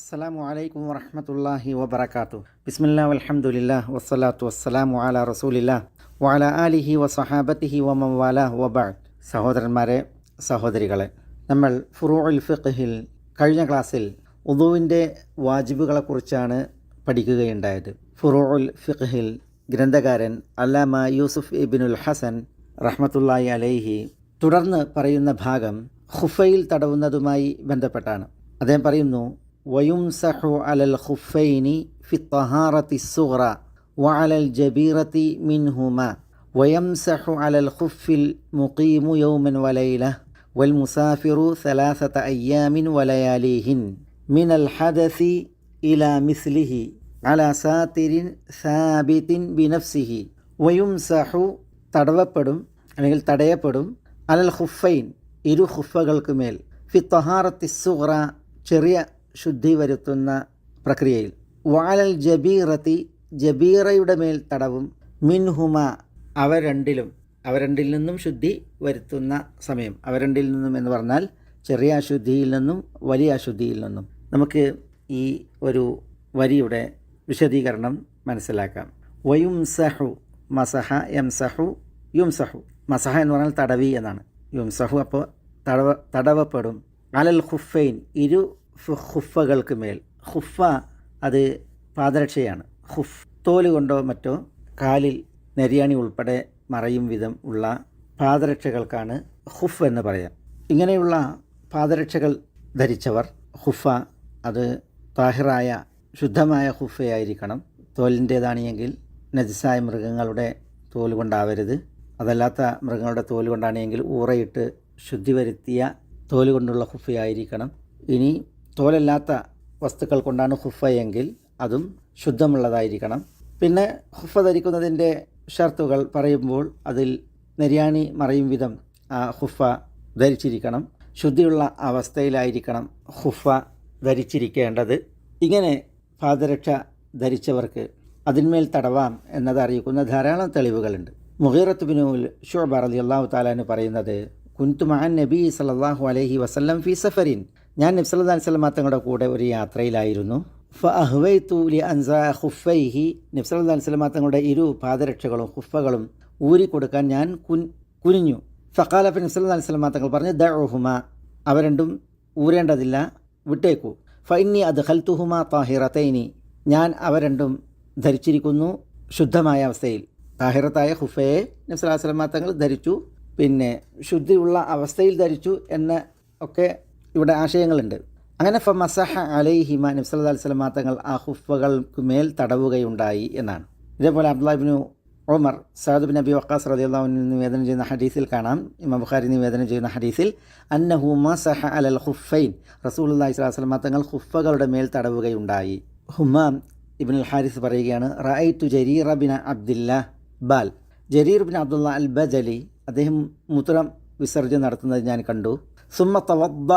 അസ്സാമു അലൈക്കും വറഹമത്തല്ലാഹി വബർക്കാത്തു ബിസ്മില്ലാ അലഹമുല്ല വസ്സലാത്തു വസ്സലാമു അല റസൂലില്ല വാല അലിഹി വസഹാബത്തിഹി വമവാല വബാദ് സഹോദരന്മാരെ സഹോദരികളെ നമ്മൾ ഫുറൂ ഉൽ ഫിഖിൽ കഴിഞ്ഞ ക്ലാസ്സിൽ ഉദുവിന്റെ വാജിബുകളെക്കുറിച്ചാണ് പഠിക്കുകയുണ്ടായത്. ഫുറൂ ഉൽ ഫിഖിൽ ഗ്രന്ഥകാരൻ അല്ലാമ യൂസുഫ് ഇബിനുൽ ഹസൻ റഹ്മത്തുല്ലായി അലൈഹി തുടർന്ന് പറയുന്ന ഭാഗം ഖുഫയിൽ തടവുന്നതുമായി ബന്ധപ്പെട്ടാണ്. അദ്ദേഹം പറയുന്നു വയുംസഹു അലൽ ഖുഫൈനി ഫി തഹാറത്തി സുഗ്ര وعلى الجبيرة منهما ويمسح على الخف المقيم يوما وليلة والمسافر ثلاثة أيام ولياليهن من الحدث إلى مثله على ساتر ثابت بنفسه ويمسح തടവപ്പെടും അല്ലെങ്കിൽ തടയപ്പെടും അലൽ ഖുഫൈൻ ഇരു ഖുഫകൾക്ക് മേൽ ഫി തഹാറത്തി സുഗ്ര ചെറിയ ശുദ്ധി വരുത്തുന്ന പ്രക്രിയയിൽ. വാലൽ ജബീറത്തി ജബീറയുടെ മേൽ തടവും മിൻഹുമ അവ രണ്ടിലും. അവ രണ്ടിൽ നിന്നും ശുദ്ധി വരുത്തുന്ന സമയം. അവ രണ്ടിൽ നിന്നും എന്ന് പറഞ്ഞാൽ ചെറിയ അശുദ്ധിയിൽ നിന്നും വലിയ അശുദ്ധിയിൽ നിന്നും. നമുക്ക് ഈ ഒരു വരിയുടെ വിശദീകരണം മനസ്സിലാക്കാം. വയും സഹു മസഹ എം സഹു യും സഹു മസഹ എന്ന് പറഞ്ഞാൽ തടവി എന്നാണ്. യും സഹു അപ്പോൾ തടവ തടവപ്പെടും. അലൽ ഖുഫൈൻ ഇരു ഖുഫകൾക്ക് മേൽ. ഖുഫ അത് പാദരക്ഷയാണ്. ഖുഫ് തോൽ കൊണ്ടോ മറ്റോ കാലിൽ നെരിയാണി ഉൾപ്പെടെ മറയും വിധം ഉള്ള പാദരക്ഷകൾക്കാണ് ഖുഫ് എന്ന് പറയാം. ഇങ്ങനെയുള്ള പാദരക്ഷകൾ ധരിച്ചവർ ഖുഫ അത് താഹിറായ ശുദ്ധമായ ഖുഫയായിരിക്കണം തോലിന്റേതാണെങ്കിൽ നജിസായ മൃഗങ്ങളുടെ തോൽ കൊണ്ടാവരുത്. അതല്ലാത്ത മൃഗങ്ങളുടെ തോൽ കൊണ്ടാണെങ്കിൽ ഊറയിട്ട് ശുദ്ധി വരുത്തിയ തോൽ കൊണ്ടുള്ള ഖുഫയായിരിക്കണം ഇനി തോലല്ലാത്ത വസ്തുക്കൾ കൊണ്ടാണ് ഹുഫ എങ്കിൽ അതും ശുദ്ധമുള്ളതായിരിക്കണം. പിന്നെ ഹുഫ ധരിക്കുന്നതിന്റെ ഷർത്തുകൾ പറയുമ്പോൾ അതിൽ നെര്യാണി മറയും വിധം ആ ഹുഫ ധരിച്ചിരിക്കണം. ശുദ്ധിയുള്ള അവസ്ഥയിലായിരിക്കണം ഹുഫ ധരിച്ചിരിക്കേണ്ടത്. ഇങ്ങനെ പാദരക്ഷ ധരിച്ചവർക്ക് അതിന്മേൽ തടവാം എന്നത് അറിയിക്കുന്ന ധാരാളം തെളിവുകളുണ്ട്. മുഹീറത്ത് ബിനുൽ ഷുഅബ റളി അള്ളാഹു താലാന് പറയുന്നത് കുൻതുമാൻ നബി സല്ലല്ലാഹു അലഹി വസല്ലം ഫി സഫരിൻ. ഞാൻ നബി സല്ലല്ലാഹു അലൈഹി വസല്ലം തങ്ങളുടെ കൂടെ ഒരു യാത്രയിലായിരുന്നു. ഫഅഹ്വൈതു ലി അൻസ ഖുഫൈഹി. നബി സല്ലല്ലാഹു അലൈഹി വസല്ലം തങ്ങളുടെ ഇരു പാദരക്ഷകളും ഹുഫകളും ഊരി കൊടുക്കാൻ ഞാൻ കുനിഞ്ഞു. ഫക്കാലഫ് ഫി നബി സല്ലല്ലാഹു അലൈഹി വസല്ലം തങ്ങൾ പറഞ്ഞു ദഉഹുമ അവ രണ്ടും ഊരേണ്ടതില്ല വിട്ടേക്കൂ. ഫൈനി അത് ഹൽത്തുഹുമ താഹിറത്തൈനി ഞാൻ അവ രണ്ടും ധരിച്ചിരിക്കുന്നു ശുദ്ധമായ അവസ്ഥയിൽ. താഹിറത്തായ ഹുഫയെ നബ്സലാസ്ലമ തങ്ങൾ ധരിച്ചു. പിന്നെ ശുദ്ധിയുള്ള അവസ്ഥയിൽ ധരിച്ചു എന്ന ഒക്കെ ഇവിടെ ആശയങ്ങളുണ്ട്. അങ്ങനെ ഫ മസഹ അലൈഹിമ നബ്സല്ലാ സ്വലം തങ്ങൾ ആ ഹുഫകൾക്ക് മേൽ തടവുകയുണ്ടായി എന്നാണ്. ഇതേപോലെ അബ്ദുല്ലാബിനു ഒമർ ബിൻ അബി വക്കാസ് അൻഹു നിവേദനം ചെയ്യുന്ന ഹദീസിൽ കാണാം. ഇമാം ബുഖാരി നിവേദനം ചെയ്യുന്ന ഹദീസിൽ അന്നഹു മസഹ അലൽ ഹുഫൈൻ സ്വല്ലല്ലാഹു അലൈഹി വസല്ലം തങ്ങൾ ഹുഫകളുടെ മേൽ തടവുകയുണ്ടായി. ഹുമാം ഇബ്നുൽ ഹാരിസ് പറയുകയാണ് റഅയ്തു ജരീർ ബിൻ അബ്ദില്ല ബാൽ. Jarir bin Abdullah al Bajali അദ്ദേഹം മുത്രം വിസർജ്യം നടത്തുന്നത് ഞാൻ കണ്ടു. സുമ്മ തവദ്ദ.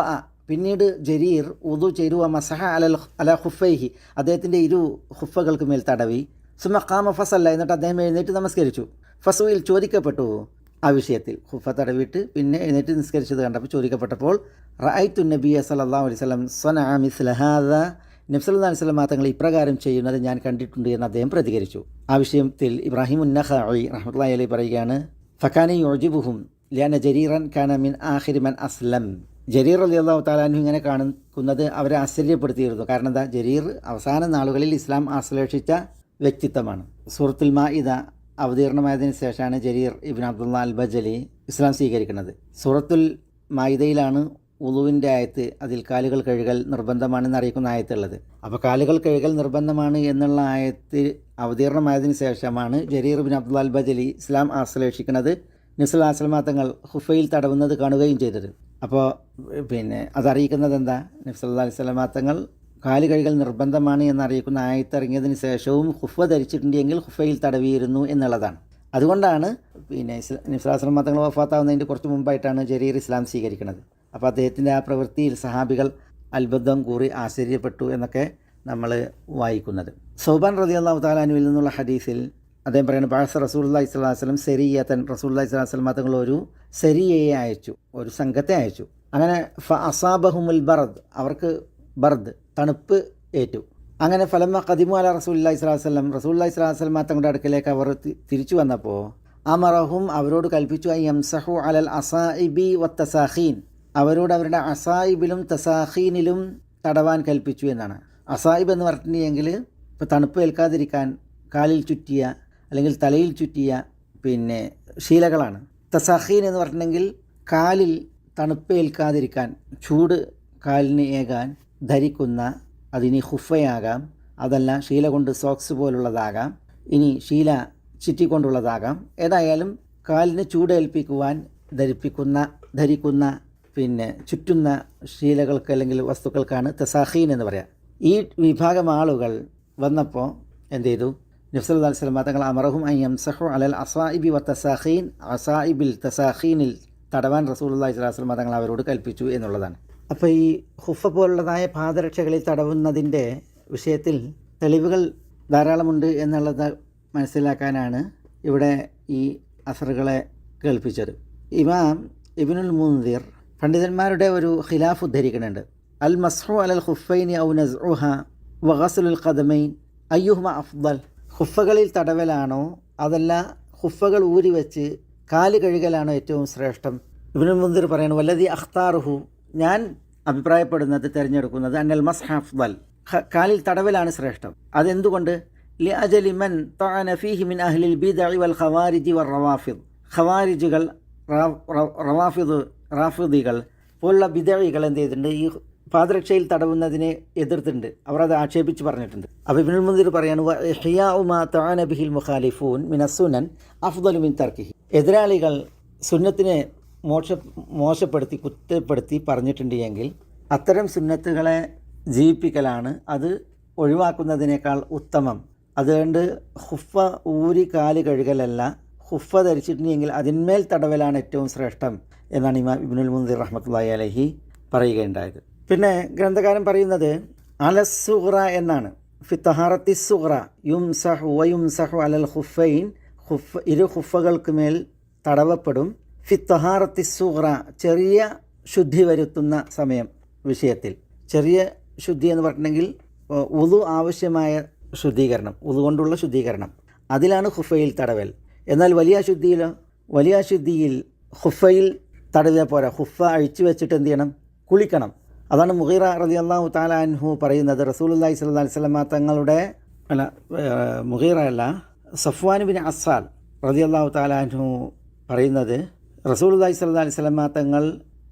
പിന്നീട് ജരീർ ഉദു ചേരുവ മസഹ അലൽ അല ഹുഫൈഹി അദ്ദേഹത്തിന്റെ ഇരു ഹുഫകൾക്ക് മേൽ തടവി. സുമ കാമ ഫസല്ല. എന്നിട്ട് അദ്ദേഹം എഴുന്നേറ്റ് നമസ്കരിച്ചു. ഫസുയിൽ ചോദിക്കപ്പെട്ടു ആ വിഷയത്തിൽ. ഹുഫ തടവിയിട്ട് പിന്നെ എഴുന്നേറ്റ് നിസ്കരിച്ചത് കണ്ടപ്പോൾ ചോദിക്കപ്പെട്ടപ്പോൾ റഅയ്തു നബിയ സല്ലല്ലാഹു അലൈഹി വസല്ലം സ്വന മിസ്ല ഹാദ. നബ്സല്ലാ അലൈഹി സ്വലം തങ്ങൾ ഇപ്രകാരം ചെയ്യുന്നത് ഞാൻ കണ്ടിട്ടുണ്ട് എന്ന് അദ്ദേഹം പ്രതികരിച്ചു. ആ വിഷയത്തിൽ ഇബ്രാഹിം ഉന്നഖി റഹ്മത്തുള്ളാഹി അലൈഹി പറയുകയാണ് ഫക്കാനെ യോജിബുഹും ലിയാന ജരീറൻ കാന മിൻ ആഖിരിമൻ അസ്ലം. ജരീർ അലി അള്ളാഹു താലാനു ഇങ്ങനെ കാണുന്നത് അവരെ ആശ്ചര്യപ്പെടുത്തിയിരുന്നു. കാരണം എന്താ? ജരീർ അവസാന നാളുകളിൽ ഇസ്ലാം ആശ്ലേഷിച്ച വ്യക്തിത്വമാണ്. സൂറത്തുൽ മാഇദ അവതീർണമായതിനു ശേഷമാണ് ജരീർ ഇബിൻ അബ്ദുള്ള അൽ ബജലി ഇസ്ലാം സ്വീകരിക്കുന്നത്. സൂറത്തുൽ മായിദയിലാണ് ഉളുവിന്റെ ആയത്ത് അതിൽ കാലുകൾ കഴുകൽ നിർബന്ധമാണെന്ന് അറിയിക്കുന്ന ആയത്തുള്ളത്. അപ്പോൾ കാലുകൾ കഴുകൽ നിർബന്ധമാണ് എന്നുള്ള ആയത്ത് അവതീർണമായതിനു ശേഷമാണ് Jarir bin Abdul al Bajali ഇസ്ലാം ആശ്ലേഷിക്കുന്നത്. നിസ്ലാ തങ്ങൾ ഹുഫയിൽ തടവുന്നത് കാണുകയും ചെയ്തത്. അപ്പോൾ പിന്നെ അതറിയിക്കുന്നത് എന്താ? നബ്സല്ലാ അലൈഹി സ്വലമാത്തങ്ങൾ കാൽ കഴുകൽ നിർബന്ധമാണ് എന്നറിയിക്കുന്ന ആയത്തിറങ്ങിയതിന് ശേഷവും ഹുഫ ധരിച്ചിട്ടുണ്ടെങ്കിൽ ഹുഫയിൽ തടവിയിരുന്നു എന്നുള്ളതാണ്. അതുകൊണ്ടാണ് പിന്നെ നിസ്ലാസ്ലം മതങ്ങൾ വഫാത്താവുന്നതിന്റെ കുറച്ച് മുമ്പായിട്ടാണ് ജരീർ ഇസ്ലാം സ്വീകരിക്കുന്നത്. അപ്പോൾ അദ്ദേഹത്തിന്റെ ആ പ്രവൃത്തിയിൽ സഹാബികൾ അത്ഭുതം കൂറി ആശ്ചര്യപ്പെട്ടു എന്നൊക്കെ നമ്മൾ വായിക്കുന്നത്. സൗബാൻ അള്ളാഹു താലാനുവിൽ നിന്നുള്ള ഹദീസിൽ അദ്ദേഹം പറയുന്നത് ബാസ റസൂല്ലാ ഇസ്ലാഹു വസ്ലം സെരിയത്തൻ. റസൂല്ലാ ഇസ്ലാഹു വസ്ലം തങ്ങൾ ഒരു സെരിയയെ അയച്ചു ഒരു സംഘത്തെ അയച്ചു. അങ്ങനെ ഫ അസാബഹുമുൽ ബറദ് അവർക്ക് ബർദ് തണുപ്പ് ഏറ്റു. അങ്ങനെ ഫലമ കദിമു അല റസൂല്ലാ ഇസ്ലാസ്ലം റസൂല്ലാ ഇസ്ലാസ്ലം തങ്ങളുടെ അടുക്കലേക്ക് അവർ തിരിച്ചു വന്നപ്പോൾ അമറഹും അവരോട് കൽപ്പിച്ചു ഐ യംസഹു അലൽ അസായിബി വത്തസാഖീൻ. അവരോട് അവരുടെ അസായിബിലും തസാഹീനിലും തടവാൻ കൽപ്പിച്ചു എന്നാണ്. അസായിബ് എന്ന് പറഞ്ഞിട്ടുണ്ടെങ്കിൽ ഇപ്പോൾ തണുപ്പ് ഏൽക്കാതിരിക്കാൻ കാലിൽ ചുറ്റിയ അല്ലെങ്കിൽ തലയിൽ ചുറ്റിയ പിന്നെ ശീലകളാണ്. തസാഹീൻ എന്ന് പറഞ്ഞിട്ടുണ്ടെങ്കിൽ കാലിൽ തണുപ്പേൽക്കാതിരിക്കാൻ ചൂട് കാലിന് ഏകാൻ ധരിക്കുന്ന അതിനി ഹുഫയാകാം. അതല്ല ശീല കൊണ്ട് സോക്സ് പോലുള്ളതാകാം. ഇനി ശീല ചുറ്റിക്കൊണ്ടുള്ളതാകാം. ഏതായാലും കാലിന് ചൂടേൽപ്പിക്കുവാൻ ധരിപ്പിക്കുന്ന ധരിക്കുന്ന പിന്നെ ചുറ്റുന്ന ശീലകൾക്ക് അല്ലെങ്കിൽ വസ്തുക്കൾക്കാണ് തസാഹീൻ എന്ന് പറയാം. ഈ വിഭാഗം ആളുകൾ വന്നപ്പോൾ എന്ത് ചെയ്തു? സ്വലമ തങ്ങൾ അമറഹും അലൽ അസായിബി വ തസാഖീൻ തസാഖീനിൽ തടവാൻ അലൈഹി വസല്ലം തങ്ങൾ അവരോട് കൽപ്പിച്ചു എന്നുള്ളതാണ്. അപ്പോൾ ഈ ഹുഫ പോലുള്ളതായ പാദരക്ഷകളിൽ തടവുന്നതിന്റെ വിഷയത്തിൽ തെളിവുകൾ ധാരാളമുണ്ട് എന്നുള്ളത് മനസ്സിലാക്കാനാണ് ഇവിടെ ഈ അസറുകളെ കേൾപ്പിച്ചത്. ഇമാം ഇബിനുൽ മുന്തിർ പണ്ഡിതന്മാരുടെ ഒരു ഖിലാഫ് ഉദ്ധരിക്കുന്നുണ്ട്. അൽ മസ്ഹു അലൽ ഹുഫൈൻ ഔ നസ്ഉഹ വഹസുൽ ഖദമൈൻ അയ്യുഹ്മ അഫ്ദൽ ഹുഫകളിൽ തടവലാണോ? അതല്ല ഹുഫകൾ ഊരി വെച്ച് കാൽ കഴുകലാണോ ഏറ്റവും ശ്രേഷ്ഠം? ഇബ്നു മുന്തിർ പറയുന്നു വല്ലതി അഖ്താറുഹു. ഞാൻ അഭിപ്രായപ്പെടുന്നത് തിരഞ്ഞെടുക്കുന്നത് അന്നൽ മസ് ഹഫ്ദൽ കാലിൽ തടവലാണ് ശ്രേഷ്ഠം. അതെന്തുകൊണ്ട്? ലി അജലിമൻ ഫീഹി മിൻ അഹ്ലിൽ ബിദഇ വൽ ഖവാരിജി വർ റവാഫിദ്. ഖവാരിജുകൾ റവാഫിദ് റാഫിദികൾ പോലുള്ള ബിദഴികൾ എന്ത് ചെയ്തിട്ടുണ്ട്? ഈ പാദരക്ഷയിൽ തടവുന്നതിനെ എതിർത്തിട്ടുണ്ട്. അവർ അത് ആക്ഷേപിച്ച് പറഞ്ഞിട്ടുണ്ട്. അപ്പോൾ മുന്തിർ പറയാണ് ഹിയാഉമാ ഉമാ ബിഹിൽ മുഖാലിഫൂൻ മിനസുനൻ അഫ്ദലു മിൻ തർക്കിഹി. എതിരാളികൾ സുന്നത്തിനെ മോശ മോശപ്പെടുത്തി കുറ്റപ്പെടുത്തി പറഞ്ഞിട്ടുണ്ട് എങ്കിൽ അത്തരം സുന്നത്തുകളെ ജീവിപ്പിക്കലാണ് അത് ഒഴിവാക്കുന്നതിനേക്കാൾ ഉത്തമം. അതുകൊണ്ട് ഹുഫ ഊരി കാൽ കഴുകലല്ല ഹുഫ ധരിച്ചിട്ടുണ്ടെങ്കിൽ അതിന്മേൽ തടവലാണ് ഏറ്റവും ശ്രേഷ്ഠം എന്നാണ് ഇമാം ഇബിനുൽ മുന്തിർ റഹ്മത്തുള്ളാഹി അലഹി പറയുകയുണ്ടായത്. പിന്നെ ഗ്രന്ഥകാരൻ പറയുന്നത് അലസുഹ്റ എന്നാണ്. ഫിത്തഹാറത്തി സുഹ്റ യും സഹ് വയും സഹ് അലൽ ഹുഫൈൻ ഹുഫ് ഇരു ഹുഫകൾക്ക് മേൽ തടവപ്പെടും. ഫിത്തഹാറത്തി സുഹ്റ ചെറിയ ശുദ്ധി വരുത്തുന്ന സമയം വിഷയത്തിൽ. ചെറിയ ശുദ്ധി എന്ന് പറഞ്ഞിട്ടുണ്ടെങ്കിൽ ഉതു ആവശ്യമായ ശുദ്ധീകരണം ഉതു കൊണ്ടുള്ള ശുദ്ധീകരണം. അതിലാണ് ഹുഫയിൽ തടവൽ. എന്നാൽ വലിയ ശുദ്ധിയിൽ വലിയ ശുദ്ധിയിൽ ഹുഫയിൽ തടവിയ പോരാ. ഹുഫ അഴിച്ചു വെച്ചിട്ട് എന്ത് ചെയ്യണം? കുളിക്കണം. അതാണ് മുഹീറ റതി അള്ളാഹു താലാൻഹു പറയുന്നത്. റസൂലുല്ലാഹി സ്വല്ലല്ലാഹി അലൈഹി വസല്ലമ തങ്ങളുടെ അല്ല മുഹീറ അല്ല സഫ്വാൻ ബിൻ അസാൽ റതി അള്ളാഹു താലാൻഹു പറയുന്നത് റസൂലുല്ലാഹി സ്വല്ലല്ലാഹി അലൈഹി വസല്ലമ തങ്ങൾ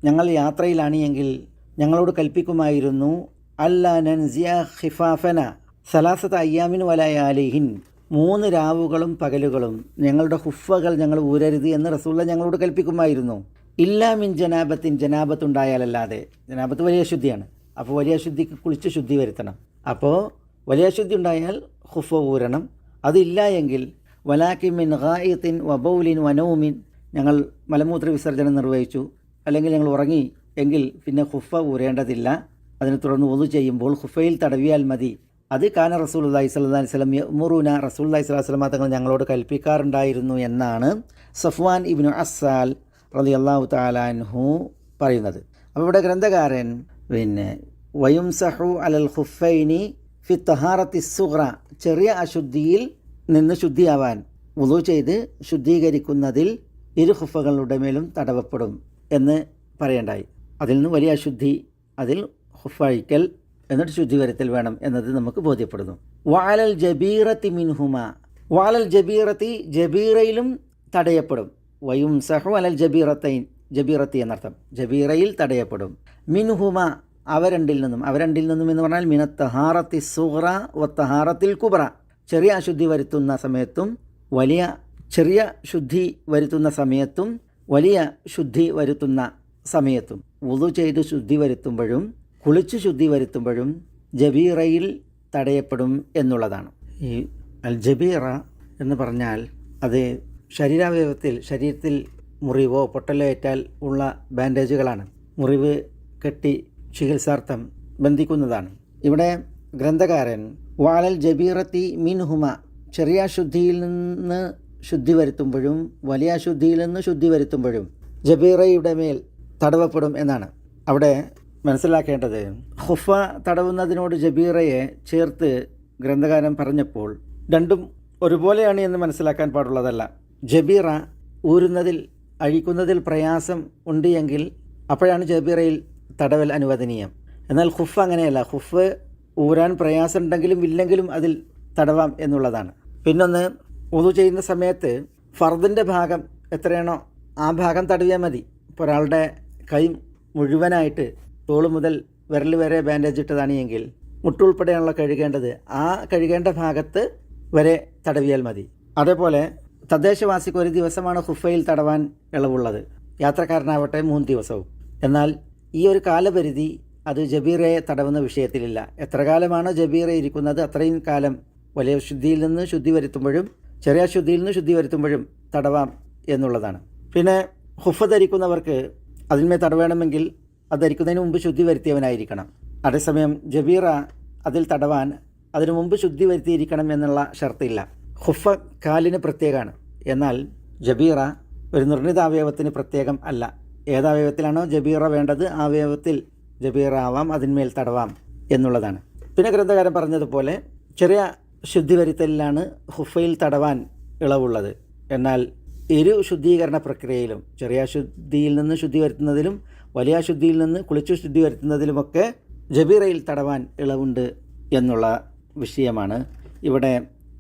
ഞങ്ങൾ യാത്രയിലാണ് എങ്കിൽ ഞങ്ങളോട് കൽപ്പിക്കുമായിരുന്നു അല്ല നൻസിയ ഖിഫാഫന സലാസത്ത് അയ്യാമിൻ വലയാലിഹിൻ മൂന്ന് രാവുകളും പകലുകളും ഞങ്ങളുടെ ഹുഫകൾ ഞങ്ങൾ ഊരരുത് എന്ന് റസൂള്ള ഞങ്ങളോട് കൽപ്പിക്കുമായിരുന്നു. ഇല്ലാ മിൻ ജനാബത്തിൻ ജനാബത്തുണ്ടായാലല്ലാതെ. ജനാബത്ത് വലിയ ശുദ്ധിയാണ്. അപ്പോൾ വലിയ ശുദ്ധിക്ക് കുളിച്ച് ശുദ്ധി വരുത്തണം. അപ്പോൾ വലിയ ശുദ്ധി ഉണ്ടായാൽ ഹുഫ ഊരണം. അതില്ല എങ്കിൽ വലാക്കി മിൻ വബൌലിൻ വനൗമിൻ ഞങ്ങൾ മലമൂത്ര വിസർജനം നിർവഹിച്ചു. അല്ലെങ്കിൽ ഞങ്ങൾ ഉറങ്ങി എങ്കിൽ പിന്നെ ഹുഫ ഊരേണ്ടതില്ല. അതിനെ തുടർന്ന് ഒതു ചെയ്യുമ്പോൾ ഹുഫയിൽ തടവിയാൽ മതി. അത് കാന റസൂൽ അള്ളഹി സ്വല്ലി സ്വലം മുറൂന റസൂൽ അല്ലാ സ്വലാഹു വസ്ലമ തങ്ങൾ ഞങ്ങളോട് കൽപ്പിക്കാറുണ്ടായിരുന്നു എന്നാണ് സഫ്വാൻ ഇബ്നു അസാൽ റലി അള്ളാഹു താലാൻഹു പറയുന്നത്. അപ്പോൾ ഇവിടെ ഗ്രന്ഥകാരൻ പിന്നെ വയുംസഹു അലൽ ഹുഫൈനി ഫി തഹാറത്തി ചെറിയ അശുദ്ധിയിൽ നിന്ന് ശുദ്ധിയാവാൻ വുളു ചെയ്ത് ശുദ്ധീകരിക്കുന്നതിൽ ഇരു ഹുഫകളുടെ മേലും തടവപ്പെടും എന്ന് പറയേണ്ടായി. അതിൽ നിന്ന് വലിയ അശുദ്ധി അതിൽ ഹുഫഴിക്കൽ എന്നിട്ട് ശുദ്ധി വരുത്തൽ വേണം എന്നത് നമുക്ക് ബോധ്യപ്പെടുന്നു. വാലൽ ജബീറത്തി മിൻഹുമ വാലൽ ജബീറത്തി ജബീറയിലും തടയപ്പെടും വയും സഹു അലൽ ജബീറത്തൈൻ ജബീറത്തി എന്നർത്ഥം. ജബീറയിൽ തടയപ്പെടും. മിൻഹുമ അവ രണ്ടിൽ നിന്നും അവ രണ്ടിൽ നിന്നും എന്ന് പറഞ്ഞാൽ മിന തഹാറത്തി സുഹ്റ വ കുബ്ര ചെറിയ അശുദ്ധി വരുത്തുന്ന സമയത്തും വലിയ ചെറിയ ശുദ്ധി വരുത്തുന്ന സമയത്തും വലിയ ശുദ്ധി വരുത്തുന്ന സമയത്തും വുതു ചെയ്ത് ശുദ്ധി വരുത്തുമ്പോഴും കുളിച്ച് ശുദ്ധി വരുത്തുമ്പോഴും ജബീറയിൽ തടയപ്പെടും എന്നുള്ളതാണ്. ഈ അൽ ജബീറ എന്ന് പറഞ്ഞാൽ അത് ശരീരാവയവത്തിൽ ശരീരത്തിൽ മുറിവോ പൊട്ടലോ ഏറ്റാൽ ഉള്ള ബാൻഡേജുകളാണ്. മുറിവ് കെട്ടി ചികിത്സാർത്ഥം ബന്ധിക്കുന്നതാണ്. ഇവിടെ ഗ്രന്ഥകാരൻ വാലൽ ജബീറത്തി മിൻഹുമ ചെറിയ ശുദ്ധിയിൽ നിന്ന് ശുദ്ധി വരുത്തുമ്പോഴും വലിയ ശുദ്ധിയിൽ നിന്ന് ശുദ്ധി വരുത്തുമ്പോഴും ജബീറയുടെ മേൽ തടവപ്പെടും എന്നാണ്. അവിടെ മനസ്സിലാക്കേണ്ടത് ഹുഫ തടവുന്നതിനോട് ജബീറയെ ചേർത്ത് ഗ്രന്ഥകാരൻ പറഞ്ഞപ്പോൾ രണ്ടും ഒരുപോലെയാണ് എന്ന് മനസ്സിലാക്കാൻ പാടുള്ളതല്ല. ജബീറ ഊരുന്നതിൽ അഴിക്കുന്നതിൽ പ്രയാസം ഉണ്ട് എങ്കിൽ അപ്പോഴാണ് ജബീറയിൽ തടവൽ അനുവദനീയം. എന്നാൽ ഹുഫ് അങ്ങനെയല്ല. ഹുഫ് ഊരാൻ പ്രയാസമുണ്ടെങ്കിലും ഇല്ലെങ്കിലും അതിൽ തടവാം എന്നുള്ളതാണ്. പിന്നൊന്ന് ഉതു ചെയ്യുന്ന സമയത്ത് ഫർദിന്റെ ഭാഗം എത്രയാണോ ആ ഭാഗം തടവിയാൽ മതി. ഇപ്പോൾ ഒരാളുടെ കൈ മുഴുവനായിട്ട് തോൾ മുതൽ വിരൽ വരെ ബാൻഡേജ് ഇട്ടതാണ് എങ്കിൽ മുട്ടുൾപ്പെടെയാണല്ലോ കഴുകേണ്ടത്. ആ കഴുകേണ്ട ഭാഗത്ത് വരെ തടവിയാൽ മതി. അതേപോലെ തദ്ദേശവാസിക്ക് ഒരു ദിവസമാണ് ഹുഫയിൽ തടവാൻ ഇളവുള്ളത്. യാത്രക്കാരനാവട്ടെ മൂന്ന് ദിവസവും. എന്നാൽ ഈ ഒരു കാലപരിധി അത് ജബീറയെ തടവുന്ന വിഷയത്തിലില്ല. എത്ര കാലമാണോ ജബീറ ഇരിക്കുന്നത് അത്രയും കാലം വലിയ ശുദ്ധിയിൽ നിന്ന് ശുദ്ധി വരുത്തുമ്പോഴും ചെറിയ ശുദ്ധിയിൽ നിന്ന് ശുദ്ധി വരുത്തുമ്പോഴും തടവാം എന്നുള്ളതാണ്. പിന്നെ ഹുഫ ധരിക്കുന്നവർക്ക് അതിന്മേൽ തടവേണമെങ്കിൽ അത് ധരിക്കുന്നതിന് മുമ്പ് ശുദ്ധി വരുത്തിയവനായിരിക്കണം. അതേസമയം ജബീറ അതിൽ തടവാൻ അതിനു മുമ്പ് ശുദ്ധി വരുത്തിയിരിക്കണം എന്നുള്ള ഷർത്തില്ല. ഹുഫ കാലിന് പ്രത്യേകമാണ്. എന്നാൽ ജബീറ ഒരു നിർണിത അവയവത്തിന് പ്രത്യേകം അല്ല. ഏതവയവത്തിലാണോ ജബീറ വേണ്ടത് ആ അവയവത്തിൽ ജബീറ ആവാം അതിന്മേൽ തടവാം എന്നുള്ളതാണ്. പിന്നെ ഗ്രന്ഥകാരൻ പറഞ്ഞതുപോലെ ചെറിയ ശുദ്ധി വരുത്തലിലാണ് ഹുഫയിൽ തടവാൻ ഇളവുള്ളത്. എന്നാൽ ഇരു ശുദ്ധീകരണ പ്രക്രിയയിലും ചെറിയ ശുദ്ധിയിൽ നിന്ന് ശുദ്ധി വരുത്തുന്നതിലും വലിയ ശുദ്ധിയിൽ നിന്ന് കുളിച്ചു ശുദ്ധി വരുത്തുന്നതിലുമൊക്കെ ജബീറയിൽ തടവാൻ ഇളവുണ്ട് എന്നുള്ള വിഷയമാണ് ഇവിടെ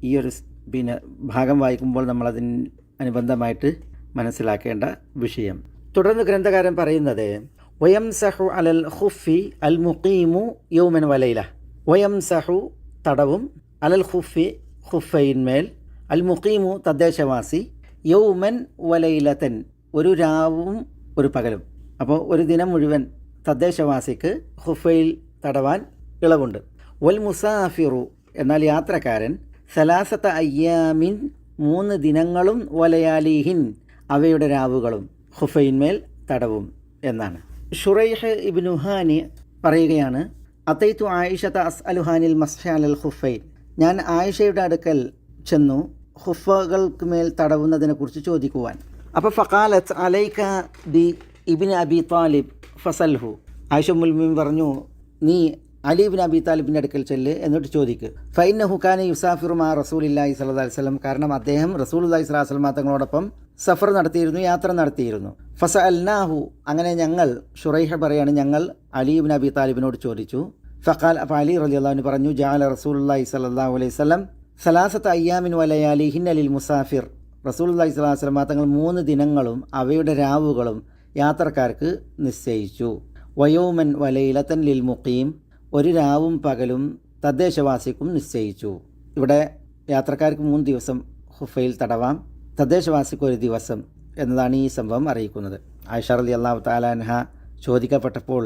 ഈ ഒരു പിന്നെ ഭാഗം വായിക്കുമ്പോൾ നമ്മളതിന് അനുബന്ധമായിട്ട് മനസ്സിലാക്കേണ്ട വിഷയം. തുടർന്ന് ഗ്രന്ഥകാരൻ പറയുന്നത് വയം സഹു അലൽ ഹുഫി അൽ മുഖീമു യൗമൻ വലയില വയം സഹു തടവും അലൽ ഹുഫി ഹുഫയിന്മേൽ അൽ മുഖീമു തദ്ദേശവാസി യൗമൻ വലയിലത്തൻ ഒരു രാവും ഒരു പകലും. അപ്പോൾ ഒരു ദിനം മുഴുവൻ തദ്ദേശവാസിക്ക് ഹുഫയിൽ തടവാൻ ഇളവുണ്ട്. വൽ മുസാഫിറു എന്നാൽ യാത്രക്കാരൻ സലാസത്ത അയ്യാമിൻ മൂന്ന് ദിനങ്ങളും വലയാലിഹിൻ അവയുടെ രാവുകളും ഹുഫൈൻമേൽ തടവും എന്നാണ്. ഷുറൈഹ് ഇബ്നുഹാനി പറയുകയാണ് അത്തൈത്തു ആയിഷത്ത അസ് അലുഹാനിൽ മസ്ഹാൽ ഹുഫൈൻ. ഞാൻ ആയിഷയുടെ അടുക്കൽ ചെന്നു ഹുഫകൾക്ക് മേൽ തടവുന്നതിനെ കുറിച്ച് ചോദിക്കുവാൻ. അപ്പോൾ ഫക്കാലത്ത് അലൈക്ക ബി ഇബിൻ അബി താലിബ് ഫസൽഹു. ആയിഷ മുൽമിൻ പറഞ്ഞു നീ അലി ഇബിൻ അബി താലിബിന്റെ അടുക്കൽ ചെല്ല് എന്നിട്ട് ചോദിക്ക്. ഫൈന ഹുഖാനെ യുസാഫിറുമാ റസൂൽ ഇല്ലാഹി അലൈഹി വസല്ലം. കാരണം അദ്ദേഹം റസൂൽ അല്ലാഹി അലൈഹി വസല്ലം തങ്ങളോടൊപ്പം സഫർ നടത്തിയിരുന്നു യാത്ര നടത്തിയിരുന്നു. ഫസ അൽനാഹു അങ്ങനെ ഞങ്ങൾ ഷുറൈഹ പറയാണ് ഞങ്ങൾ അലി ഇബിൻ അബി താലിബിനോട് ചോദിച്ചു. ഫഖാൽ അപ്പം അലി റലി അള്ളാഹുവിന് പറഞ്ഞു ജാല റസൂലുല്ലാഹി സല്ലല്ലാഹു അലൈഹി സ്വലം സലാസത്ത് അയ്യാമിൻ വലയാലി ഹിൻ അലിൽ മുസാഫിർ. റസൂൽ അല്ലാഹി സ്വലാ വസല്ലം തങ്ങൾ മൂന്ന് ദിനങ്ങളും അവയുടെ രാവുകളും യാത്രക്കാർക്ക് നിശ്ചയിച്ചു. വയോമൻ വലയിലത്തൻ ലിൽ മുഖീം. ഒരു രാവും പകലും തദ്ദേശവാസിക്കും നിശ്ചയിച്ചു. ഇവിടെ യാത്രക്കാർക്ക് മൂന്ന് ദിവസം ഹുഫയിൽ തടവാം. തദ്ദേശവാസിക്ക് ഒരു ദിവസം എന്നതാണ് ഈ സംഭവം അറിയിക്കുന്നത്. ആയിഷ അലി അള്ളാഹു താലാൻഹ ചോദിക്കപ്പെട്ടപ്പോൾ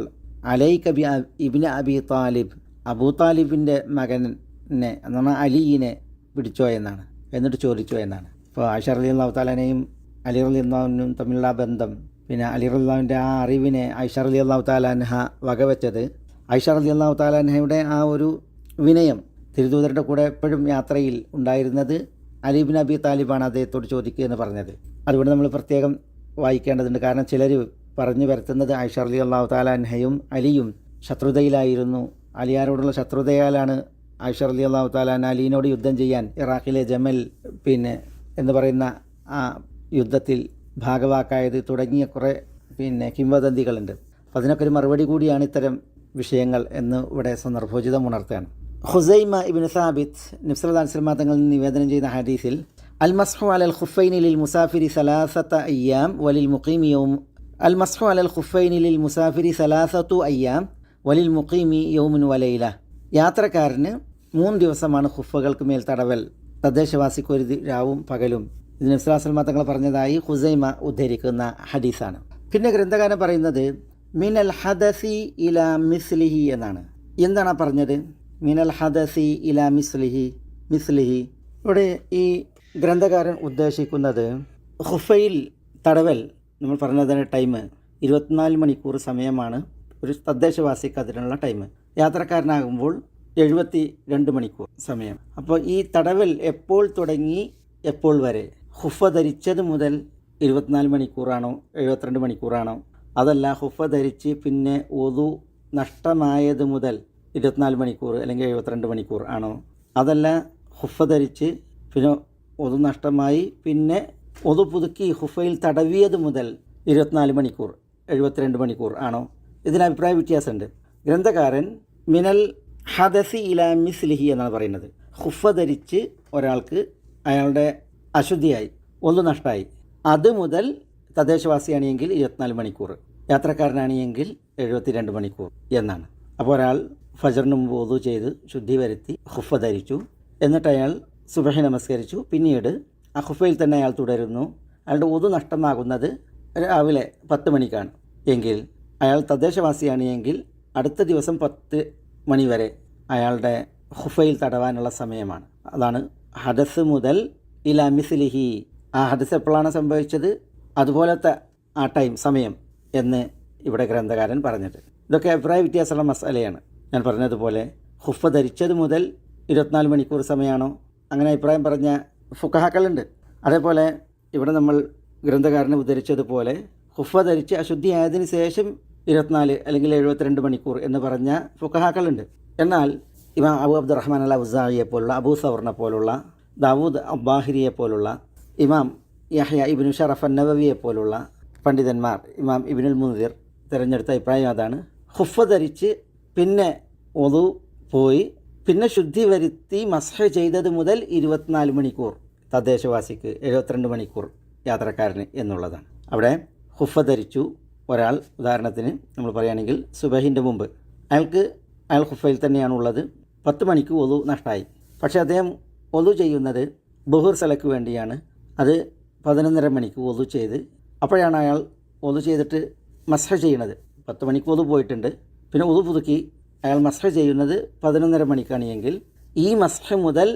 അലൈ കബി ഇബിന് അബി താലിബ് അബൂ താലിബിന്റെ മകനെ എന്നാണ് അലിയിനെ പിടിച്ചോ എന്നാണ് എന്നിട്ട് ചോദിച്ചോ എന്നാണ്. ഇപ്പോൾ ആയിഷ അലി അള്ളാഹു താലാനെയും അലി അലി അള്ളാഹുനും തമ്മിലുള്ള ബന്ധം പിന്നെ അലി അള്ളാഹുവിന്റെ ആ അറിവിനെ ഐഷർ അലി അള്ളാഹു താലാൻഹ വകവെച്ചത് ഐഷ റലി അള്ളാഹു താലാൻഹയുടെ ആ ഒരു വിനയം തിരുദൂതരുടെ കൂടെ എപ്പോഴും യാത്രയിൽ ഉണ്ടായിരുന്നത് അലീബിൻ അബി താലിബാണ് അദ്ദേഹത്തോട് ചോദിക്കുക എന്ന് പറഞ്ഞത്. അതുകൊണ്ട് നമ്മൾ പ്രത്യേകം വായിക്കേണ്ടതുണ്ട്. കാരണം ചിലർ പറഞ്ഞു വരുത്തുന്നത് ഐഷ അലി അള്ളാഹു താലാൻഹയും അലിയും ശത്രുതയിലായിരുന്നു. അലിയാരോടുള്ള ശത്രുതയാലാണ് ഐഷ അലി അള്ളാഹു താലാൻ അലീനോട് യുദ്ധം ചെയ്യാൻ ഇറാഖിലെ ജമൽ പിന്നെ എന്ന് പറയുന്ന ആ യുദ്ധത്തിൽ ഭാഗവാക്കായത് തുടങ്ങിയ കുറേ പിന്നെ കിംവദന്തികളുണ്ട്. അപ്പോൾ അതിനൊക്കെ ഒരു മറുപടി കൂടിയാണ് ഇത്തരം വിഷയങ്ങൾ എന്ന് ഇവിടെ സന്ദർഭോചിതം ഉണർത്തുകയാണ്. ഹുസൈമ ഇബിൻ സാബിത്ത് നിഫ്സലാൻ സൽമാ നിവേദനം ചെയ്ത ഹദീസിൽ അൽ മസ്ഹു അലൽ ഖുഫൈനി ലിൽ മുസാഫിരി സലാസത്ത അയ്യാം വലിൽ മുഖീമി യൗം അൽ മസ്ഹു അലൽ ഖുഫൈനി ലിൽ മുസാഫിരി സലാസത്തു അയ്യാം വലിൽ മുഖീമി യൗമുൻ വലയില യാത്രക്കാരന് മൂന്ന് ദിവസമാണ് ഖുഫകൾക്ക് മേൽ തടവൽ. തദ്ദേശവാസിക്ക് ഒരു രാവും പകലും. ഇത് നബ്സലാസ്ലമ തങ്ങൾ പറഞ്ഞതായി ഹുസൈമ ഉദ്ധരിക്കുന്ന ഹദീസാണ്. പിന്നെ ഗ്രന്ഥകാരൻ പറയുന്നത് മിനൽ ഹദസി ഇല മിസ്ലിഹി എന്നാണ്. എന്താണ് പറഞ്ഞത്? മിനൽ ഹദസി ഇല മിസ്ലിഹി മിസ്ലിഹി. ഇവിടെ ഈ ഗ്രന്ഥകാരൻ ഉദ്ദേശിക്കുന്നത് ഹുഫയിൽ തടവൽ നമ്മൾ പറഞ്ഞതിന് ടൈം ഇരുപത്തിനാല് മണിക്കൂർ സമയമാണ്. ഒരു തദ്ദേശവാസിക്ക് അതിനുള്ള ടൈം യാത്രക്കാരനാകുമ്പോൾ എഴുപത്തി രണ്ട് മണിക്കൂർ സമയം. അപ്പോൾ ഈ തടവൽ എപ്പോൾ തുടങ്ങി എപ്പോൾ വരെ? ഹുഫ ധരിച്ചത് മുതൽ ഇരുപത്തിനാല് മണിക്കൂറാണോ എഴുപത്തിരണ്ട് മണിക്കൂറാണോ? അതല്ല ഹുഫ ധരിച്ച് പിന്നെ ഒതു നഷ്ടമായത് മുതൽ ഇരുപത്തിനാല് മണിക്കൂർ അല്ലെങ്കിൽ എഴുപത്തിരണ്ട് മണിക്കൂർ ആണോ. അതല്ല ഹുഫ ധരിച്ച് പിന്നെ ഒതു നഷ്ടമായി പിന്നെ ഒതു പുതുക്കി ഹുഫയിൽ തടവിയത് മുതൽ ഇരുപത്തിനാല് മണിക്കൂർ എഴുപത്തിരണ്ട് മണിക്കൂർ ആണോ. ഇതിന് അഭിപ്രായ വ്യത്യാസമുണ്ട്. ഗ്രന്ഥകാരൻ മിനൽ ഹദസി ഇല മിസ്ലിഹി എന്നാണ് പറയുന്നത്. ഹുഫ ധരിച്ച് ഒരാൾക്ക് അയാളുടെ അശുദ്ധിയായി ഒന്ന് നഷ്ടമായി അത് മുതൽ തദ്ദേശവാസിയാണെങ്കിൽ ഇരുപത്തിനാല് മണിക്കൂർ യാത്രക്കാരനാണെങ്കിൽ എഴുപത്തിരണ്ട് മണിക്കൂർ എന്നാണ്. അപ്പോൾ ഒരാൾ ഫജറിന് മുമ്പ് ഒതു ചെയ്ത് ശുദ്ധി വരുത്തി ഹുഫ ധരിച്ചു. എന്നിട്ട് അയാൾ സുബഹി നമസ്കരിച്ചു. പിന്നീട് ആ ഹുഫയിൽ തന്നെ അയാൾ തുടരുന്നു. അയാളുടെ ഒതു നഷ്ടമാകുന്നത് രാവിലെ പത്ത് മണിക്കാണ്. എങ്കിൽ അയാൾ തദ്ദേശവാസിയാണ് എങ്കിൽ അടുത്ത ദിവസം പത്ത് മണിവരെ അയാളുടെ ഹുഫയിൽ തടവാനുള്ള സമയമാണ്. അതാണ് ഹദസ് മുതൽ ഇല മിസ്ലിഹി. ആ ഹദസ് എപ്പോഴാണ് സംഭവിച്ചത്? അതുപോലത്തെ ആ ടൈം സമയം എന്ന് ഇവിടെ ഗ്രന്ഥകാരൻ പറഞ്ഞിട്ട്. ഇതൊക്കെ അഭിപ്രായ വ്യത്യാസമുള്ള മസാലയാണ്. ഞാൻ പറഞ്ഞതുപോലെ ഹുഫ ധരിച്ചത് മുതൽ ഇരുപത്തിനാല് മണിക്കൂർ സമയമാണോ? അങ്ങനെ അഭിപ്രായം പറഞ്ഞ ഫുക്കഹാക്കളുണ്ട് അതേപോലെ ഇവിടെ നമ്മൾ ഗ്രന്ഥകാരനെ ഉദ്ധരിച്ചതുപോലെ ഹുഫ ധരിച്ച് അശുദ്ധിയായതിന് ശേഷം ഇരുപത്തിനാല് അല്ലെങ്കിൽ എഴുപത്തിരണ്ട് മണിക്കൂർ എന്ന് പറഞ്ഞ ഫുക്കഹാക്കളുണ്ട് എന്നാൽ ഇവ അബു അബ്ദുറഹ്മാൻ അൽ ഔസായിയെ പോലുള്ള അബൂ സവർണ പോലുള്ള ദാവൂദ് അബ്ബാഹിരിയെ പോലുള്ള ഇമാം യഹ്യ ഇബിനു ഷറഫ് നബവിയെ പോലുള്ള പണ്ഡിതന്മാർ ഇമാം ഇബിനുൽ മുനീർ തിരഞ്ഞെടുത്ത അഭിപ്രായം അതാണ്. ഹുഫ ധരിച്ച് പിന്നെ ഒതു പോയി പിന്നെ ശുദ്ധി വരുത്തി മസ്ഹ ചെയ്തത് മുതൽ ഇരുപത്തിനാല് മണിക്കൂർ തദ്ദേശവാസിക്ക് എഴുപത്തിരണ്ട് മണിക്കൂർ യാത്രക്കാരന് എന്നുള്ളതാണ്. അവിടെ ഹുഫ ധരിച്ചു. ഒരാൾ ഉദാഹരണത്തിന് നമ്മൾ പറയുകയാണെങ്കിൽ സുബഹിന്റെ മുമ്പ് അയാൾക്ക് അയാൾ ഹുഫയിൽ തന്നെയാണ് ഉള്ളത് പത്ത് മണിക്ക് ഒതു നഷ്ടമായി പക്ഷേ അദ്ദേഹം ഒതു ചെയ്യുന്നത് ബഹുർ സലക്ക് വേണ്ടിയാണ്. അത് പതിനൊന്നര മണിക്ക് ഒതു ചെയ്ത് അപ്പോഴാണ് അയാൾ ഒതു ചെയ്തിട്ട് മസാജ് ചെയ്യണത് പത്ത് മണിക്ക് ഒതു പോയിട്ടുണ്ട്. പിന്നെ ഒതു പുതുക്കി അയാൾ മസാജ് ചെയ്യുന്നത് പതിനൊന്നര മണിക്കാണ് എങ്കിൽ ഈ മസഹ മുതൽ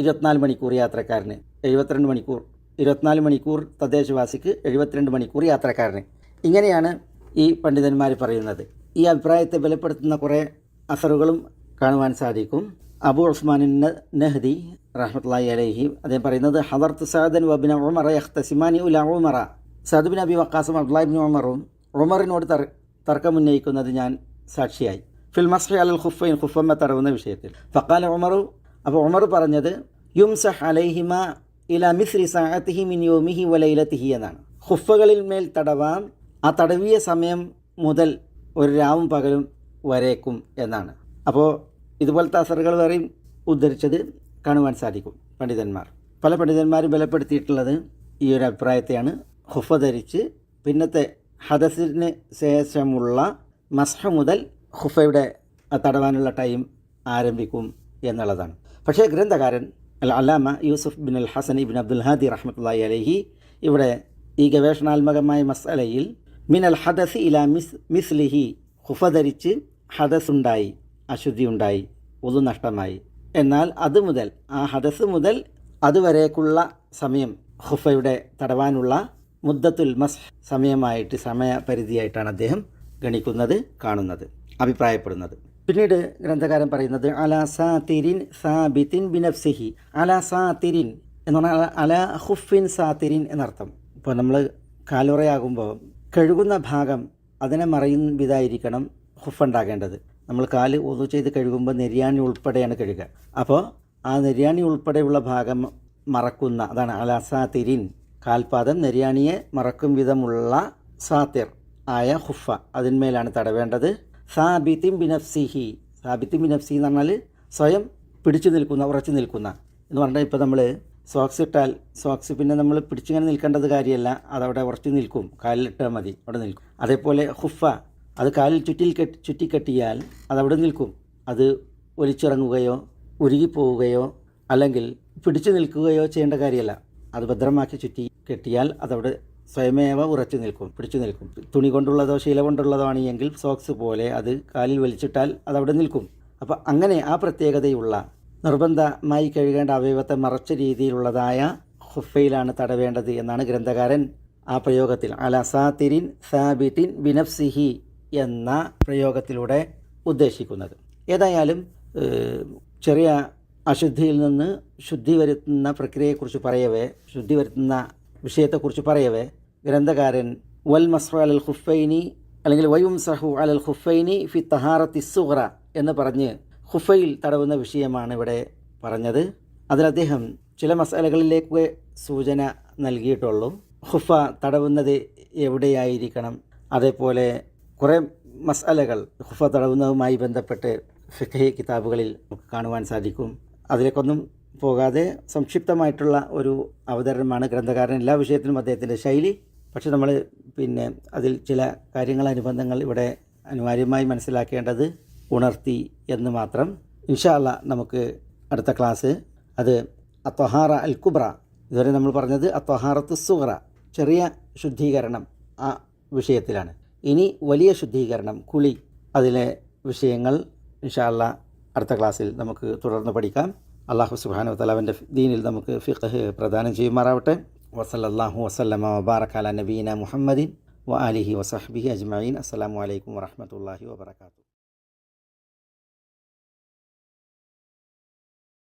ഇരുപത്തിനാല് മണിക്കൂർ യാത്രക്കാരന് എഴുപത്തിരണ്ട് മണിക്കൂർ ഇരുപത്തിനാല് മണിക്കൂർ തദ്ദേശവാസിക്ക് എഴുപത്തിരണ്ട് മണിക്കൂർ യാത്രക്കാരന്. ഇങ്ങനെയാണ് ഈ പണ്ഡിതന്മാർ പറയുന്നത്. ഈ അഭിപ്രായത്തെ ബലപ്പെടുത്തുന്ന കുറേ അസറുകളും കാണുവാൻ സാധിക്കും. അബു ഉസ്മാൻ നെഹ്ദി റഹ്മത്തുള്ളി അലഹി അദ്ദേഹം പറയുന്നത് ഹദർത്ത് സാദൻ വബിൻ ഉമറ യഖ്തസിമാനി ഉല ഉമറ. സദുബിൻ അബി വക്കാസും അബ്ദുല്ലാഹിബിൻ ഉമറും ഉമറിനോട് തർ തർക്കമുന്നയിക്കുന്നത് ഞാൻ സാക്ഷിയായി. ഫിൽ മസ്ഹി അലൽ ഖുഫൈൻ ഖുഫമ്മ തറവുന്ന വിഷയത്തിൽ. ഫക്കാൽ ഉമറു അപ്പോൾ ഉമർ പറഞ്ഞത് യുംസഹ് അലൈഹിമ ഇല മിസ്രി സാഅത്തിഹി മിൻ യോമിഹി വലൈലത്തിഹി എന്നാണ്. ഖുഫകളിൽ മേൽ തടവാം ആ തടവിയ സമയം മുതൽ ഒരു രാവും പകലും വരേക്കും എന്നാണ്. അപ്പോൾ ഇതുപോലത്തെ അസറുകൾ വേറെയും ഉദ്ധരിച്ചത് കാണുവാൻ സാധിക്കും പണ്ഡിതന്മാർ. പല പണ്ഡിതന്മാരും ബലപ്പെടുത്തിയിട്ടുള്ളത് ഈ ഒരു അഭിപ്രായത്തെയാണ്. ഹുഫ ധരിച്ച് പിന്നത്തെ ഹദസിന് ശേഷമുള്ള മസ്ഹ മുതൽ ഹുഫയുടെ തടവാനുള്ള ടൈം ആരംഭിക്കും എന്നുള്ളതാണ്. പക്ഷേ ഗ്രന്ഥകാരൻ അൽ അലാമ Yusuf bin al Hasan ibn Abdul Hadi റഹ്മത്തുള്ളി അലഹി ഇവിടെ ഈ ഗവേഷണാത്മകമായ മസലയിൽ മിൻ അൽ ഹദസ് ഇല മിസ് മിസ്ലിഹി ഹുഫ ധരിച്ച് ഹദസ് ഉണ്ടായി അശുദ്ധി ഉണ്ടായി ഒതു നഷ്ടമായി. എന്നാൽ അത് മുതൽ ആ ഹദസ് മുതൽ അതുവരേക്കുള്ള സമയം ഹുഫയുടെ തടവാനുള്ള മുദ്ദത്തുൽ മസ് സമയമായിട്ട് സമയപരിധിയായിട്ടാണ് അദ്ദേഹം ഗണിക്കുന്നത് കാണുന്നത് അഭിപ്രായപ്പെടുന്നത്. പിന്നീട് ഗ്രന്ഥകാരൻ പറയുന്നത് അല സാതിരിൻ സാബിത്തിൻ ബിനഫ്സിഹി. അല സാതിരിൻ എന്ന് പറഞ്ഞാൽ അല ഹുഫിൻ സാതിരിൻ എന്നർത്ഥം. ഇപ്പോൾ നമ്മൾ കാലുറയാകുമ്പോൾ കഴുകുന്ന ഭാഗം അതിനെ മറയും വിധായിരിക്കണം ഹുഫ് ഉണ്ടാകേണ്ടത്. നമ്മൾ കാൽ ഒതു ചെയ്ത് കഴുകുമ്പോൾ നെരിയാണി ഉൾപ്പെടെയാണ് കഴുകുക. അപ്പോൾ ആ നെരിയാണി ഉൾപ്പെടെയുള്ള ഭാഗം മറക്കുന്ന അതാണ് അലസാതിരിൻ കാൽപാദം നെരിയാണിയെ മറക്കും വിധമുള്ള സാത്തിർ ആയ ഹുഫ. അതിന്മേലാണ് തടവേണ്ടത്. സാബിത്തിൻ ബിനഫ്സിഹി. സാബിത്തിൻ ബിനഫ്സി എന്ന് പറഞ്ഞാൽ സ്വയം പിടിച്ചു നിൽക്കുന്ന ഉറച്ചു നിൽക്കുന്ന എന്ന് പറഞ്ഞാൽ ഇപ്പോൾ നമ്മൾ സോക്സ് ഇട്ടാൽ സോക്സ് പിന്നെ നമ്മൾ പിടിച്ചിങ്ങനെ നിൽക്കേണ്ടത് കാര്യമല്ല. അതവിടെ ഉറച്ചു നിൽക്കും. കാലിലിട്ടാൽ മതി അവിടെ നിൽക്കും. അതേപോലെ ഹുഫ അത് കാലിൽ ചുറ്റിൽ കെട്ടി ചുറ്റിക്കെട്ടിയാൽ അതവിടെ നിൽക്കും. അത് ഒലിച്ചിറങ്ങുകയോ ഉരുകിപ്പോവുകയോ അല്ലെങ്കിൽ പിടിച്ചു നിൽക്കുകയോ ചെയ്യേണ്ട കാര്യമല്ല. അത് ഭദ്രമാക്കി ചുറ്റി കെട്ടിയാൽ അതവിടെ സ്വയമേവ ഉറച്ചു നിൽക്കും പിടിച്ചു നിൽക്കും. തുണി കൊണ്ടുള്ളതോ ശീല കൊണ്ടുള്ളതോ ആണെങ്കിൽ സോക്സ് പോലെ അത് കാലിൽ വലിച്ചിട്ടാൽ അതവിടെ നിൽക്കും. അപ്പോൾ അങ്ങനെ ആ പ്രത്യേകതയുള്ള നിർബന്ധമായി കഴുകേണ്ട അവയവത്തെ മറച്ച രീതിയിലുള്ളതായ ഹുഫയിലാണ് തടവേണ്ടത് എന്നാണ് ഗ്രന്ഥകാരൻ ആ പ്രയോഗത്തിൽ. അലസാത്തിരിൻ സാബിത്തിൻ ബിനഫ്സിഹി എന്ന പ്രയോഗത്തിലൂടെ ഉദ്ദേശിക്കുന്നത്. ഏതായാലും ചെറിയ അശുദ്ധിയിൽ നിന്ന് ശുദ്ധി വരുത്തുന്ന പ്രക്രിയയെക്കുറിച്ച് പറയവേ ശുദ്ധി വരുത്തുന്ന വിഷയത്തെക്കുറിച്ച് പറയവേ ഗ്രന്ഥകാരൻ വൽ മസ്റു അൽ ഹുഫൈനി അല്ലെങ്കിൽ വയും സഹു അലൽ ഹുഫൈനി ഫി തഹാറത്തി എന്ന് പറഞ്ഞ് ഹുഫയിൽ തടവുന്ന വിഷയമാണ് ഇവിടെ പറഞ്ഞത്. അതിൽ അദ്ദേഹം ചില മസാലകളിലേക്ക് സൂചന നൽകിയിട്ടുള്ളൂ. ഹുഫ തടവുന്നത് എവിടെയായിരിക്കണം? അതേപോലെ കുറേ മസാലകൾ ഖുഫ തടവുന്നതുമായി ബന്ധപ്പെട്ട് ഫിഖഹി കിതാബുകളിൽ നമുക്ക് കാണുവാൻ സാധിക്കും. അതിലേക്കൊന്നും പോകാതെ സംക്ഷിപ്തമായിട്ടുള്ള ഒരു അവതരണമാണ് ഗ്രന്ഥകാരൻ. എല്ലാ വിഷയത്തിലും അദ്ദേഹത്തിന്റെ ശൈലി. പക്ഷെ നമ്മൾ പിന്നെ അതിൽ ചില കാര്യങ്ങൾ അനുബന്ധങ്ങൾ ഇവിടെ അനിവാര്യമായി മനസ്സിലാക്കേണ്ടത് ഉണർത്തി എന്ന് മാത്രം. ഇൻഷാല്ല നമുക്ക് അടുത്ത ക്ലാസ്. അത് അത്വഹാറ അൽ കുബ്ര. ഇതുവരെ നമ്മൾ പറഞ്ഞത് അത്വഹാറത്ത് സുഹറ ചെറിയ ശുദ്ധീകരണം ആ വിഷയത്തിലാണ്. ഇനി വലിയ ശുദ്ധീകരണം കുളി അതിലെ വിഷയങ്ങൾ ഇൻഷാല്ല അടുത്ത ക്ലാസ്സിൽ നമുക്ക് തുടർന്ന് പഠിക്കാം. അള്ളാഹു സുബാനു തലാവിന്റെ ദീനിൽ നമുക്ക് ഫിഖ് പ്രദാനം ചെയ്യുമാറാവട്ടെ. വസല്ലാഹു വസ്ലമ വബാറക്കാല നബീന മുഹമ്മദിൻ വ അലിഹി വസഹബി അജ്മീൻ അസ്സാം വലൈക്കും വാഹമത്തല്ലാഹി വാബർക്കാത്തു